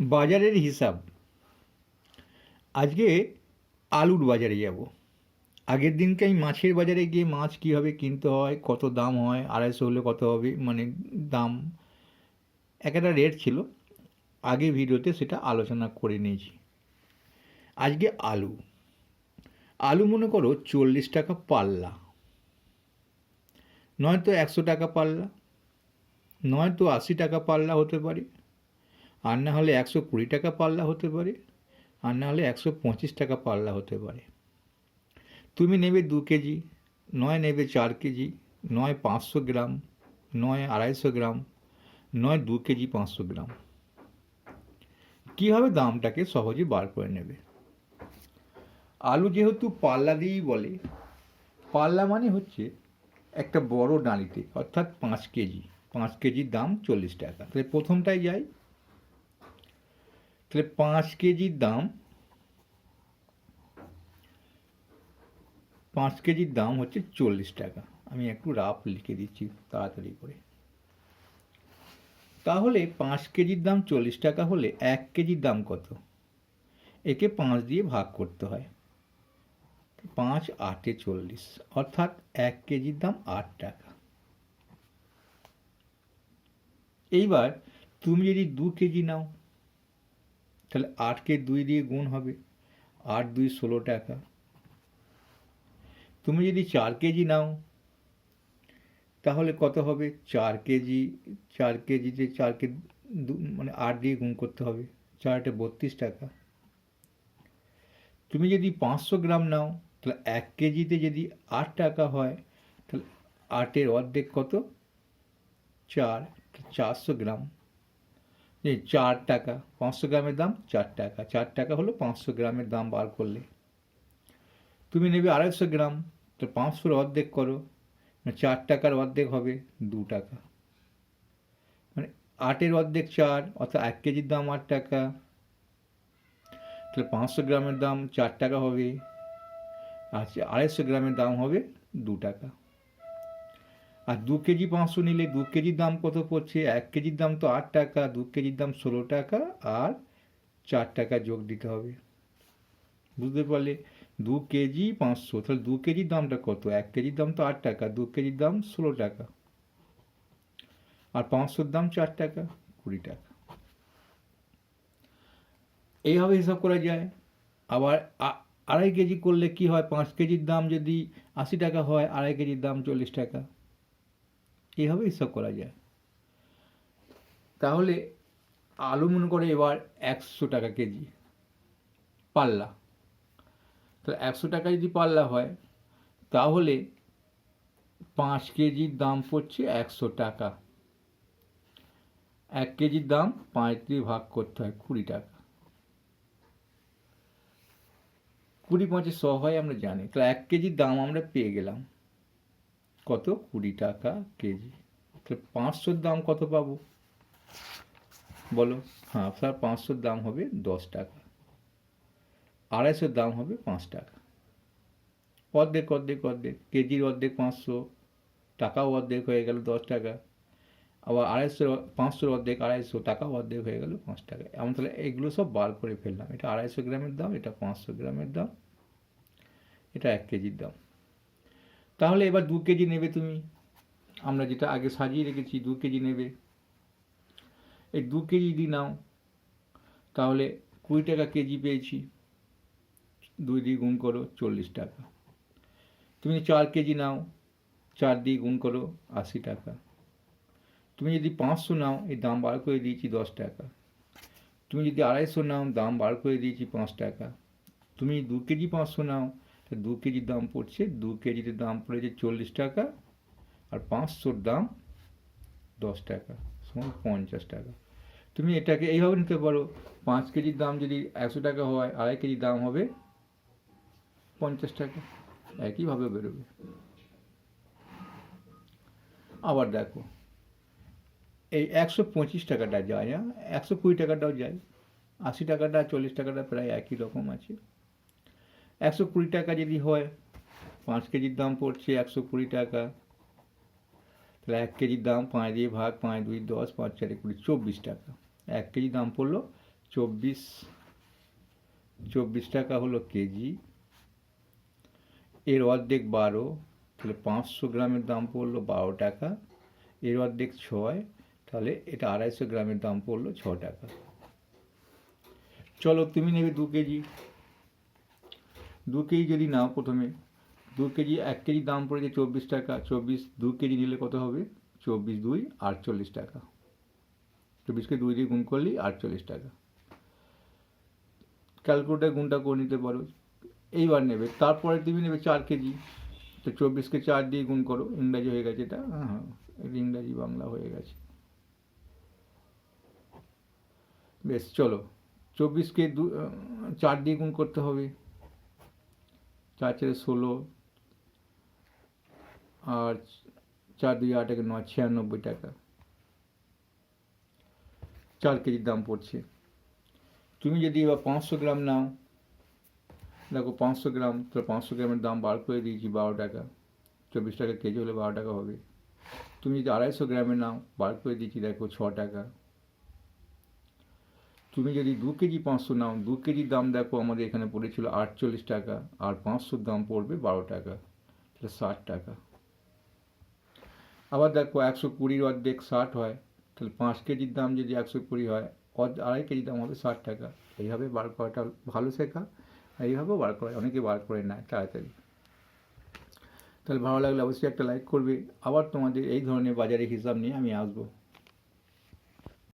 বাজারের হিসাব। আজকে আলুর বাজারে যাব। আগের দিনকে আমি মাছের বাজারে গিয়ে মাছ কীভাবে কিনতে হয়, কত দাম হয়, আড়াইশো হলে কত হবে মানে দাম এক একটা রেট ছিল। আগে ভিডিওতে সেটা আলোচনা করে নিয়েছি। আজকে আলু। আলু মনে করো চল্লিশ টাকা পাল্লা। নয়তো একশো টাকা পাল্লা, নয়তো আশি টাকা পাল্লা হতে পারে। আর না হলে একশো কুড়ি টাকা পাল্লা হতে পারে, আর না হলে একশো পঁচিশ টাকা পাল্লা হতে পারে। তুমি নেবে দু কেজি, নয় নেবে চার কেজি, নয় পাঁচশো গ্রাম, নয় আড়াইশো গ্রাম, নয় দু কেজি পাঁচশো গ্রাম। কীভাবে দামটাকে সহজে বার করে নেবে? আলু যেহেতু পাল্লা দিয়েই বলে, পাল্লা মানে হচ্ছে একটা বড় ডাঁড়িতে অর্থাৎ পাঁচ কেজি, পাঁচ কেজির দাম চল্লিশ টাকা। তাহলে প্রথমটাই যাই তাহলে পাঁচ কেজির দাম, পাঁচ কেজির দাম হচ্ছে চল্লিশ টাকা। আমি একটু রাফ লিখে দিচ্ছি তাড়াতাড়ি করে। তাহলে পাঁচ কেজির দাম চল্লিশ টাকা হলে এক কেজির দাম কত? একে পাঁচ দিয়ে ভাগ করতে হয়। পাঁচ আটে চল্লিশ, অর্থাৎ এক কেজির দাম আট টাকা। এইবার তুমি যদি দু কেজি নাও তাহলে আটকে দুই দিয়ে গুণ হবে। আট দুই ষোলো টাকা। তুমি যদি চার কেজি নাও, তাহলে কত হবে? চার কেজি, চার কেজিতে চারকে মানে আট দিয়ে গুণ করতে হবে। চারটে বত্রিশ টাকা। তুমি যদি পাঁচশো গ্রাম নাও, তাহলে এক কেজিতে যদি আট টাকা হয়, তাহলে আটের অর্ধেক কত? চার, চারশো গ্রাম। এই চার টাকা, পাঁচশো গ্রামের দাম চার টাকা। চার টাকা হলো পাঁচশো গ্রামের দাম বার করলে। তুমি নেবে আড়াইশো গ্রাম, তো পাঁচশোর অর্ধেক করো। মানে চার টাকার অর্ধেক হবে দু টাকা। মানে আটের অর্ধেক চার, অর্থাৎ এক কেজির দাম আট টাকা। তাহলে পাঁচশো গ্রামের দাম চার টাকা হবে। আর আড়াইশো গ্রামের দাম হবে দু টাকা। আর দু কেজি পাঁচশো নিলে দু কেজির দাম কত পড়ছে? এক কেজির দাম তো আট টাকা, দু কেজির দাম ষোলো টাকা আর চার টাকা যোগ দিতে হবে। বুঝতে পারলে? দু কেজি পাঁচশো, তাহলে দু কেজির দামটা কত? এক কেজির দাম তো আট টাকা, দু কেজির দাম ষোলো টাকা আর পাঁচশোর দাম চার টাকা, কুড়ি টাকা। এইভাবে হিসাব করা যায়। আবার আড়াই কেজি করলে কি হয়? পাঁচ কেজির দাম যদি আশি টাকা হয়, আড়াই কেজির দাম চল্লিশ টাকা। এইভাবে হিসাব করা যায়? তাহলে আলু মনে করে এবার একশো টাকা কেজি পাল্লা। তাহলে একশো টাকা যদি পাল্লা হয়, তাহলে পাঁচ কেজির দাম পড়ছে একশো টাকা। এক কেজির দাম পাঁচ দিয়ে ভাগ করতে হয় কুড়ি টাকা। কুড়ি পাঁচে শ হয় আমরা জানি। তাহলে এক কেজির দাম আমরা পেয়ে গেলাম। কত? কুড়ি টাকা কেজি। তাহলে পাঁচশোর দাম কত পাবো? বলো। হ্যাঁ স্যার পাঁচশোর দাম হবে দশ টাকা। আড়াইশোর দাম হবে পাঁচ টাকা। অর্ধেক অর্ধেক অর্ধেক। কেজির অর্ধেক পাঁচশো, টাকাও অর্ধেক হয়ে গেল দশ টাকা। আবার আড়াইশো পাঁচশোর অর্ধেক আড়াইশো, টাকাও অর্ধেক হয়ে গেল পাঁচ টাকা। এমন তাহলে এগুলো সব বার করে ফেললাম। এটা আড়াইশো গ্রামের দাম, এটা পাঁচশো গ্রামের দাম, এটা এক কেজির দাম। তাহলে এবার দু কেজি নেবে তুমি। আমরা যেটা আগে সাজিয়ে রেখেছি, দু কেজি নেবে। এই দু কেজি যদি নাও, তাহলে কুড়ি টাকা কেজি পেয়েছি। দুই দিয়ে গুণ করো চল্লিশ টাকা। তুমি চার কেজি নাও, চার দিয়ে গুণ করো আশি টাকা। তুমি যদি পাঁচশো নাও, এই দাম বার করে দিয়েছি দশ টাকা। তুমি যদি আড়াইশো নাও, দাম বার করে দিয়েছি পাঁচ টাকা। তুমি দু কেজি পাঁচশো নাও তা দু কেজির দাম পড়ছে, দু কেজিতে দাম পড়েছে চল্লিশ টাকা আর পাঁচশোর দাম দশ টাকা, সমান পঞ্চাশ টাকা। তুমি এটাকে এইভাবে নিতে পারো, পাঁচ কেজির দাম যদি একশো টাকা হয়, আড়াই কেজির দাম হবে পঞ্চাশ টাকা, একইভাবে বেরোবে। আবার দেখো, এই একশো পঁচিশ টাকাটা যায় না একশো কুড়ি টাকাটাও যায়, আশি টাকাটা, চল্লিশ টাকাটা প্রায় একই রকম আছে। একশো কুড়ি টাকা যদি হয়, পাঁচ কেজির দাম পড়ছে একশো কুড়ি টাকা। তাহলে এক কেজির দাম পাঁচ দিয়ে ভাগ, পাঁচ দুই দশ, পাঁচ চারে কুড়ি, চব্বিশ টাকা। এক কেজি দাম পড়ল চব্বিশ চব্বিশ টাকা হলো কেজি। এর অর্ধেক বারো, তাহলে পাঁচশো গ্রামের দাম পড়ল বারো টাকা। এর অর্ধেক ছয়, তাহলে এটা আড়াইশো গ্রামের দাম পড়ল ছ টাকা। চলো তুমি নেবে দু কেজি। দু কেজি যদি নাও প্রথমে, দু কেজি এক কেজি দাম পড়েছে চব্বিশ টাকা, চব্বিশ দু কেজি নিলে কত হবে? চব্বিশ দুই আটচল্লিশ টাকা। চব্বিশকে দুই দিয়ে গুণ করলেই আটচল্লিশ টাকা। ক্যালকুলেটার গুণটা করে নিতে পারো। এইবার নেবে, তারপরে তুমি নেবে চার কেজি। তো চব্বিশকে চার দিয়ে গুণ করো, ইংরাজি হয়ে গেছে এটা? হ্যাঁ হ্যাঁ ইংরাজি বাংলা হয়ে গেছে। বেশ, চলো। চব্বিশকে দু, চার দিয়ে গুণ করতে হবে। চার চারে ষোলো, আর চার দুই আট একে নয়, ছিয়ানব্বই টাকা। চার কেজির দাম পড়ছে। তুমি যদি এবার পাঁচশো গ্রাম নাও, দেখো পাঁচশো গ্রাম তো পাঁচশো গ্রামের দাম বার করে দিয়েছি বারো টাকা। চব্বিশ টাকা কেজি হলে বারো টাকা হবে। তুমি যদি আড়াইশো গ্রামের নাও, বার করে দিয়েছি, দেখো ছ টাকা। তুমি যদি দু কেজি পাঁচশো নাও, দু কেজির দাম দেখো আমাদের এখানে পড়েছিল আটচল্লিশ টাকা, আর পাঁচশোর দাম পড়বে বারো টাকা, তাহলে ষাট টাকা। আবার দেখো একশো কুড়ির অর্ধেক ষাট হয়, তাহলে পাঁচ কেজির দাম যদি একশো কুড়ি হয়, অর্ধ- আড়াই কেজির দাম হবে ষাট টাকা। এইভাবে বার করাটা ভালো শেখা এইভাবেও বার করে, অনেকে বার করে নেয় তাড়াতাড়ি। তাহলে ভালো লাগলে অবশ্যই একটা লাইক করবে। আবার তোমাদের এই ধরনের বাজারে হিসাব নিয়ে আমি আসব।